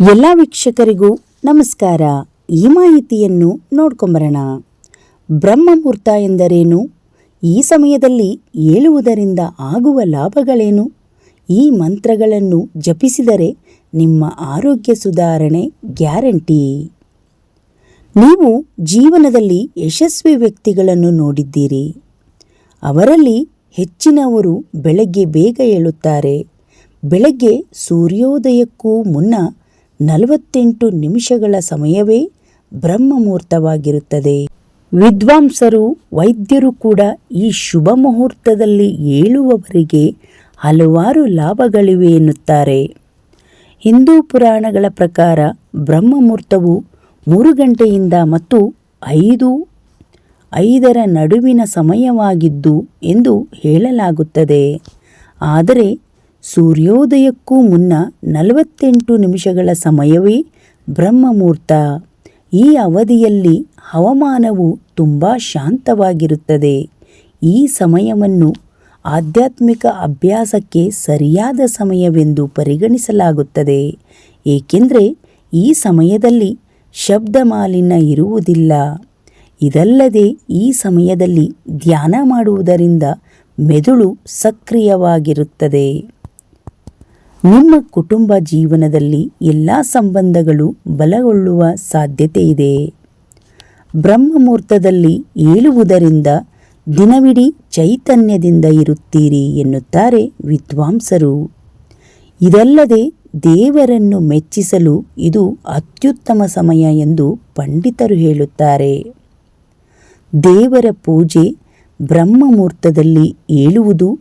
ಎಲ್ಲ ವೀಕ್ಷಕರಿಗೂ ನಮಸ್ಕಾರ. ಈ ಮಾಹಿತಿಯನ್ನು ನೋಡ್ಕೊಂಬರೋಣ. ಬ್ರಹ್ಮಮುಹೂರ್ತ ಎಂದರೇನು? ಈ ಸಮಯದಲ್ಲಿ ಏಳುವುದರಿಂದ ಆಗುವ ಲಾಭಗಳೇನು? ಈ ಮಂತ್ರಗಳನ್ನು ಜಪಿಸಿದರೆ ನಿಮ್ಮ ಆರೋಗ್ಯ ಸುಧಾರಣೆ ಗ್ಯಾರಂಟಿ. ನೀವು ಜೀವನದಲ್ಲಿ ಯಶಸ್ವಿ ವ್ಯಕ್ತಿಗಳನ್ನು ನೋಡಿದ್ದೀರಿ. ಅವರಲ್ಲಿ ಹೆಚ್ಚಿನವರು ಬೆಳಗ್ಗೆ ಬೇಗ ಏಳುತ್ತಾರೆ. ಬೆಳಗ್ಗೆ ಸೂರ್ಯೋದಯಕ್ಕೂ ಮುನ್ನ ನಲವತ್ತೆಂಟು ನಿಮಿಷಗಳ ಸಮಯವೇ ಬ್ರಹ್ಮಮುಹೂರ್ತವಾಗಿರುತ್ತದೆ ವಿದ್ವಾಂಸರು, ವೈದ್ಯರು ಕೂಡ ಈ ಶುಭ ಮುಹೂರ್ತದಲ್ಲಿ ಏಳುವವರಿಗೆ ಹಲವಾರು ಲಾಭಗಳಿವೆ ಎನ್ನುತ್ತಾರೆ. ಹಿಂದೂ ಪುರಾಣಗಳ ಪ್ರಕಾರ ಬ್ರಹ್ಮಮುಹೂರ್ತವು ಮೂರು ಗಂಟೆಯಿಂದ ಮತ್ತು ಐದು, ಐದರ ನಡುವಿನ ಸಮಯವಾಗಿದ್ದು ಎಂದು ಹೇಳಲಾಗುತ್ತದೆ. ಆದರೆ ಸೂರ್ಯೋದಯಕ್ಕೂ ಮುನ್ನ ನಲವತ್ತೆಂಟು ನಿಮಿಷಗಳ ಸಮಯವೇ ಬ್ರಹ್ಮಮುಹೂರ್ತ ಈ ಅವಧಿಯಲ್ಲಿ ಹವಾಮಾನವು ತುಂಬ ಶಾಂತವಾಗಿರುತ್ತದೆ. ಈ ಸಮಯವನ್ನು ಆಧ್ಯಾತ್ಮಿಕ ಅಭ್ಯಾಸಕ್ಕೆ ಸರಿಯಾದ ಸಮಯವೆಂದು ಪರಿಗಣಿಸಲಾಗುತ್ತದೆ. ಏಕೆಂದರೆ ಈ ಸಮಯದಲ್ಲಿ ಶಬ್ದ ಮಾಲಿನ್ಯ ಇರುವುದಿಲ್ಲ. ಇದಲ್ಲದೆ ಈ ಸಮಯದಲ್ಲಿ ಧ್ಯಾನ ಮಾಡುವುದರಿಂದ ಮೆದುಳು ಸಕ್ರಿಯವಾಗಿರುತ್ತದೆ. ನಿಮ್ಮ ಕುಟುಂಬ ಜೀವನದಲ್ಲಿ ಎಲ್ಲ ಸಂಬಂಧಗಳು ಬಲಗೊಳ್ಳುವ ಸಾಧ್ಯತೆ ಇದೆ. ಬ್ರಹ್ಮಮುಹೂರ್ತದಲ್ಲಿ ಏಳುವುದರಿಂದ ದಿನವಿಡೀ ಚೈತನ್ಯದಿಂದ ಇರುತ್ತೀರಿ ಎನ್ನುತ್ತಾರೆ ವಿದ್ವಾಂಸರು. ಇದಲ್ಲದೆ ದೇವರನ್ನು ಮೆಚ್ಚಿಸಲು ಇದು ಅತ್ಯುತ್ತಮ ಸಮಯ ಎಂದು ಪಂಡಿತರು ಹೇಳುತ್ತಾರೆ. ದೇವರ ಪೂಜೆ ಬ್ರಹ್ಮಮುಹೂರ್ತದಲ್ಲಿ ಏಳುವುದು,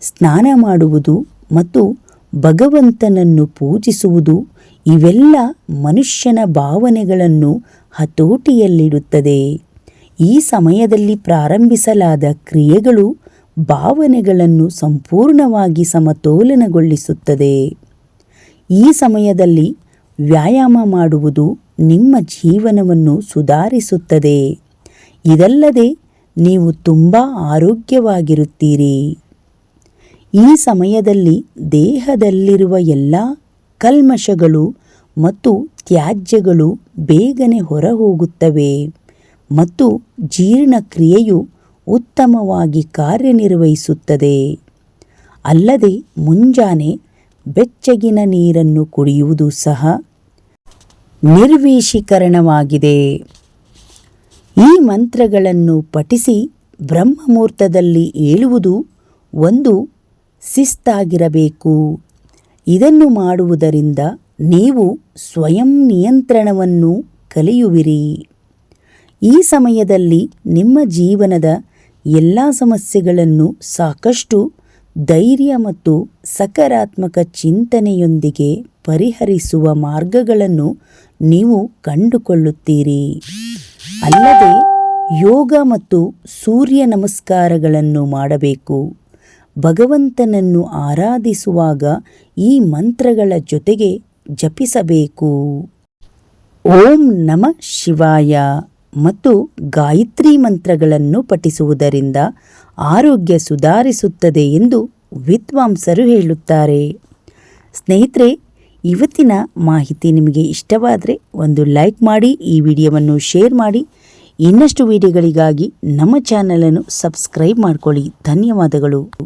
ಸ್ನಾನ ಮಾಡುವುದು ಮತ್ತು ಭಗವಂತನನ್ನು ಪೂಜಿಸುವುದು ಇವೆಲ್ಲ ಮನುಷ್ಯನ ಭಾವನೆಗಳನ್ನು ಹತೋಟಿಯಲ್ಲಿಡುತ್ತದೆ. ಈ ಸಮಯದಲ್ಲಿ ಪ್ರಾರಂಭಿಸಲಾದ ಕ್ರಿಯೆಗಳು ಭಾವನೆಗಳನ್ನು ಸಂಪೂರ್ಣವಾಗಿ ಸಮತೋಲನಗೊಳಿಸುತ್ತದೆ. ಈ ಸಮಯದಲ್ಲಿ ವ್ಯಾಯಾಮ ಮಾಡುವುದು ನಿಮ್ಮ ಜೀವನವನ್ನು ಸುಧಾರಿಸುತ್ತದೆ. ಇದಲ್ಲದೆ ನೀವು ತುಂಬ ಆರೋಗ್ಯವಾಗಿರುತ್ತೀರಿ. ಈ ಸಮಯದಲ್ಲಿ ದೇಹದಲ್ಲಿರುವ ಎಲ್ಲ ಕಲ್ಮಶಗಳು ಮತ್ತು ತ್ಯಾಜ್ಯಗಳು ಬೇಗನೆ ಹೊರಹೋಗುತ್ತವೆ ಮತ್ತು ಜೀರ್ಣಕ್ರಿಯೆಯು ಉತ್ತಮವಾಗಿ ಕಾರ್ಯನಿರ್ವಹಿಸುತ್ತದೆ. ಅಲ್ಲದೆ ಮುಂಜಾನೆ ಬೆಚ್ಚಗಿನ ನೀರನ್ನು ಕುಡಿಯುವುದು ಸಹ ನಿರ್ವೀಶೀಕರಣವಾಗಿದೆ. ಈ ಮಂತ್ರಗಳನ್ನು ಪಠಿಸಿ ಬ್ರಹ್ಮಮೂರ್ತದಲ್ಲಿ ಏಳುವುದು ಒಂದು ಶಿಸ್ತಾಗಿರಬೇಕು. ಇದನ್ನು ಮಾಡುವುದರಿಂದ ನೀವು ಸ್ವಯಂ ನಿಯಂತ್ರಣವನ್ನು ಕಲಿಯುವಿರಿ. ಈ ಸಮಯದಲ್ಲಿ ನಿಮ್ಮ ಜೀವನದ ಎಲ್ಲ ಸಮಸ್ಯೆಗಳನ್ನು ಸಾಕಷ್ಟು ಧೈರ್ಯ ಮತ್ತು ಸಕಾರಾತ್ಮಕ ಚಿಂತನೆಯೊಂದಿಗೆ ಪರಿಹರಿಸುವ ಮಾರ್ಗಗಳನ್ನು ನೀವು ಕಂಡುಕೊಳ್ಳುತ್ತೀರಿ. ಅಲ್ಲದೆ ಯೋಗ ಮತ್ತು ಸೂರ್ಯ ನಮಸ್ಕಾರಗಳನ್ನು ಮಾಡಬೇಕು. ಭಗವಂತನನ್ನು ಆರಾಧಿಸುವಾಗ ಈ ಮಂತ್ರಗಳ ಜೊತೆಗೆ ಜಪಿಸಬೇಕು. ಓಂ ನಮ ಶಿವಾಯ ಮತ್ತು ಗಾಯತ್ರಿ ಮಂತ್ರಗಳನ್ನು ಪಠಿಸುವುದರಿಂದ ಆರೋಗ್ಯ ಸುಧಾರಿಸುತ್ತದೆ ಎಂದು ವಿದ್ವಾಂಸರು ಹೇಳುತ್ತಾರೆ. ಸ್ನೇಹಿತರೆ, ಇವತ್ತಿನ ಮಾಹಿತಿ ನಿಮಗೆ ಇಷ್ಟವಾದರೆ ಒಂದು ಲೈಕ್ ಮಾಡಿ, ಈ ವಿಡಿಯೋವನ್ನು ಶೇರ್ ಮಾಡಿ. ಇನ್ನಷ್ಟು ವಿಡಿಯೋಗಳಿಗಾಗಿ ನಮ್ಮ ಚಾನಲನ್ನು ಸಬ್ಸ್ಕ್ರೈಬ್ ಮಾಡಿಕೊಳ್ಳಿ. ಧನ್ಯವಾದಗಳು.